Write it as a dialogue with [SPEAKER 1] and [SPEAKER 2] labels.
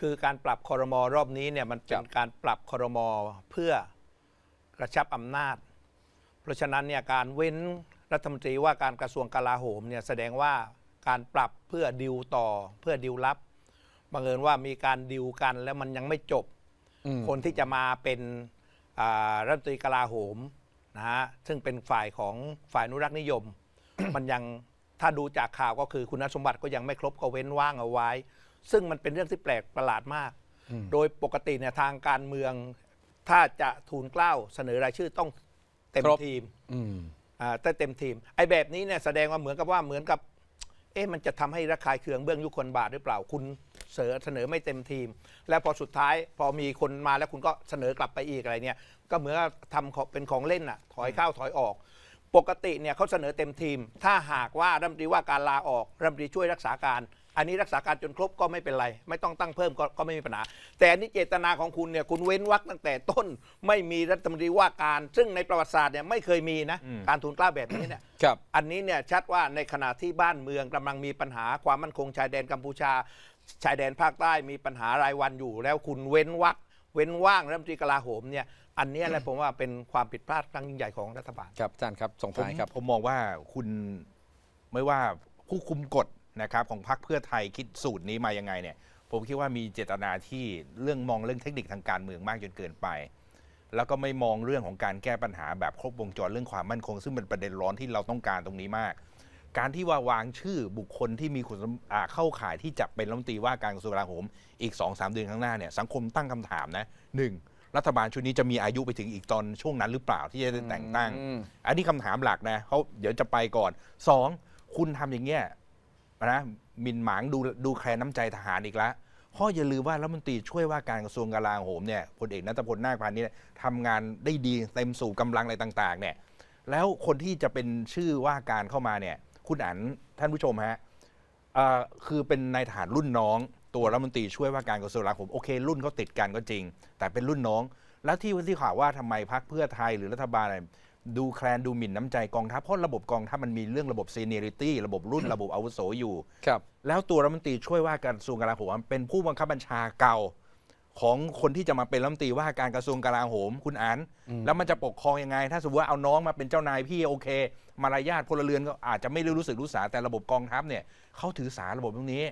[SPEAKER 1] คือการปรับคอรมอรอบนี้เนี่ยมันเป็
[SPEAKER 2] ครั
[SPEAKER 1] น
[SPEAKER 2] บ
[SPEAKER 1] การปรับคอรมอเพื่อกระชับอำนาจ เพราะฉะนั้นเนี่ยการเว้นรัฐมนตรีว่าการกระทรวงกลาโหมเนี่ยแสดงว่าการปรับเพื่อดิวต่อเพื่อดิวลับบังเอิญว่ามีการดิวกันแล้วมันยังไม่จบ
[SPEAKER 2] อืม
[SPEAKER 1] คนที่จะมาเป็นอ่ารัฐมนตรีกลาโหมนะฮะซึ่งเป็นฝ่ายของฝ่ายอนุรักษ์นิยม มันยังถ้าดูจากข่าวก็คือคุณสมบัติก็ยังไม่ครบก็เว้นว่างเอาไว้ ซึ่งมันเป็นเรื่องที่แปลกประหลาดมาก
[SPEAKER 2] อืม
[SPEAKER 1] โดยปกติเนี่ยทางการเมืองถ้าจะทูลเกล้าเสนอรายชื่อต้องเต็ม
[SPEAKER 2] ครบ
[SPEAKER 1] ทีม
[SPEAKER 2] อืม
[SPEAKER 1] อ่าถ้าเต็มทีม ไอ้แบบนี้เนี่ยแสดงว่าเหมือนกับว่าเหมือนกับ เอ๊ะมันจะทำให้ระคายเคืองเบื้องยุคนบาทหรือเปล่า คุณเสนอเสนอไม่เต็มทีม แล้วพอสุดท้ายพอมีคนมาแล้วคุณก็เสนอกลับไปอีกอะไรเนี่ย ก็เหมือนกับทำของเป็นของเล่นอะ ถอยเข้าถอยออก ปกติเนี่ยเขาเสนอเต็มทีม ถ้าหากว่ารัฐมนตรีว่าการลาออกรัฐมนตรีช่วยรักษาการ อันนี้รักษาการจนครบก็ไม่เป็นไร ไม่ต้องตั้งเพิ่มก็ก็ไม่มีปัญหา แต่อันนี้เจตนาของคุณเนี่ยคุณเว้นวรรคตั้งแต่ต้นไม่มีรัฐมนตรีว่าการ ซึ่งในประวัติศาสตร์เนี่ยไม่เคยมีนะ
[SPEAKER 3] อืม
[SPEAKER 1] การทูลเกล้าแบบนี้เนี่ย
[SPEAKER 2] ครับ
[SPEAKER 1] อันนี้เนี่ยชัดว่าในขณะที่บ้านเมืองกำลังมีปัญหาความมั่นคงชายแดนกัมพูชา ชายแดนภาคใต้มีปัญหารายวันอยู่ แล้วคุณเว้นวัก เว้นว่างรัฐมนตรีกลาโหมเนี่ยอันเนี้ยแหละผมว่าเป็นความผิดพลาดครั้งยิ่งใหญ่ของรัฐบาล
[SPEAKER 2] ครับอาจารย์ครับส่ง
[SPEAKER 3] ผม
[SPEAKER 2] ท้ายครับ
[SPEAKER 3] ผมมองว่าคุณไม่ว่าผู้คุมกฎนะครับของพรรคเพื่อไทยคิดสูตรนี้มายังไงเนี่ย ผมคิดว่ามีเจตนาที่เรื่องมองเรื่องเทคนิคทางการเมืองมากจนเกินไป แล้วก็ไม่มองเรื่องของการแก้ปัญหาแบบครบวงจรเรื่องความมั่นคง ซึ่งเป็นประเด็นร้อนที่เราต้องการตรงนี้มาก การที่ว่าวางชื่อบุคคลที่มีคุณสมอ่าเข้าข่ายที่จะเป็นรัฐมนตรีว่าการกระทรวงกลาโหมอีก2อสเดือนข้างหน้าเนี่ยสังคมตั้งคำถามนะหนึ่งรัฐบาลชุดนี้จะมีอายุไปถึงอีกตอนช่วงนั้นหรือเปล่าที่จะได้แต่งตั้ง
[SPEAKER 2] อืม
[SPEAKER 3] อันนี้คำถามหลักนะเขาเดี๋ยวจะไปก่อนสองคุณทำอย่างเงี้ยนะหมินหมางดูดูแคลนน้ำใจทหารอีกแล้วเพราะอย่าลืมว่ารัฐมนตรีช่วยว่าการกระทรวงกลาโหมเนี่ยพลเอกนัทพลนาคพานิชย์เนี่ยทำงานได้ดีเต็มสู่กำลังอะไรต่าง ๆ เนี่ย แล้วคนที่จะเป็นชื่อว่าการเข้ามาเนี่ย คุณอันท่านผู้ชมฮะเอ่อคือเป็นนายทหารรุ่นน้อง ตัวรัฐมนตรีช่วยว่าการกระทรวงกลาโหมโอเค รุ่นเขาติดกันก็จริง แต่เป็นรุ่นน้อง แล้วที่ที่ข่าวว่าทำไมพรรคเพื่อไทยหรือรัฐบาลเนี่ยดูแคลนดูหมิ่นน้ำใจกองทัพเพราะระบบกองทัพมันมีเรื่องระบบซีเนียริตี้ระบบรุ่นระบบอาวุโสอยู่
[SPEAKER 2] ครับ
[SPEAKER 3] แล้วตัวรัฐมนตรีช่วยว่าการกระทรวงกลาโหมเป็นผู้บังคับบัญชาเก่า ของคนที่จะมาเป็นรัฐมนตรีว่าการกระทรวงกลาโหม คุณอัน
[SPEAKER 2] อืม
[SPEAKER 3] แล้วมันจะปกครองยังไง ถ้าสมมติว่าเอาน้องมาเป็นเจ้านายพี่โอเค มารยาทพลเรือนก็อาจจะไม่ได้รู้สึกรู้สาแต่ระบบกองทัพเนี่ยเขาถือสาระบบตรงนี้